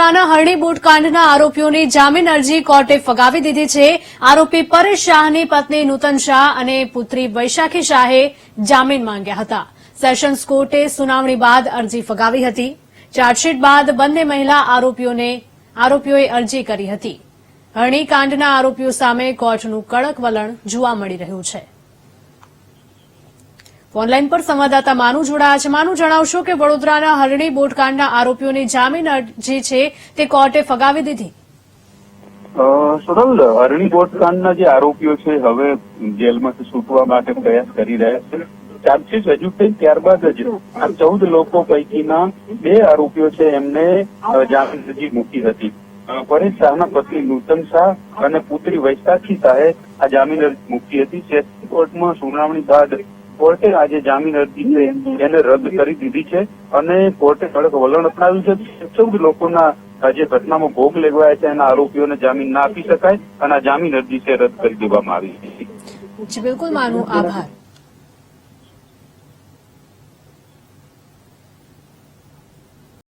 વડોદરાના હરણી બોટકાંડના આરોપીઓની જામીન અરજી કોર્ટે ફગાવી દીધી છે. આરોપી પરેશ શાહની પત્ની નૂતન શાહ અને પુત્રી વૈશાખી શાહે જામીન માંગ્યા હતા. સેશન્સ કોર્ટે સુનાવણી બાદ અરજી ફગાવી હતી. ચાર્જશીટ બાદ બંને મહિલા આરોપીઓને, આરોપીઓએ અરજી કરી હતી. હરણી કાંડના આરોપીઓ સામે કોર્ટનું કડક વલણ જોવા મળી રહ્યું છે. ઓનલાઈન પર સંવાદદાતા માનુ જોડાયા છે. માનુ, જણાવશો કે વડોદરાના હરણી બોટકાંડના આરોપીઓની જામીન અરજી છે તે કોર્ટે ફગાવી દીધી. સોનલ, હરણી બોટકાંડના જે આરોપીઓ છે, હવે જેલમાંથી છૂટવા માટે પ્રયાસ કરી રહ્યા છે. ચાર્જશીટ રજૂ થઈ ત્યારબાદ જ આ ચૌદ લોકો પૈકીના બે આરોપીઓ છે, એમને જામીન અરજી મૂકી હતી. પરેશ શાહના પત્ની નૂતન શાહ અને પુત્રી વૈશાખી શાહે આ જામીન અરજી મૂકી હતી. સેશન કોર્ટમાં સુનાવણી બાદ કોર્ટે આજે જામીન અરજી એને રદ કરી દીધી છે અને કોર્ટે કડક વલણ અપનાવ્યું છે. ચૌદ લોકોના જે ઘટનામાં ભોગ લેવાયા છે એના આરોપીઓને જામીન ના આપી શકાય અને આ જામીન અરજી છે રદ કરી દેવામાં આવી છે. બિલકુલ માનું, આભાર.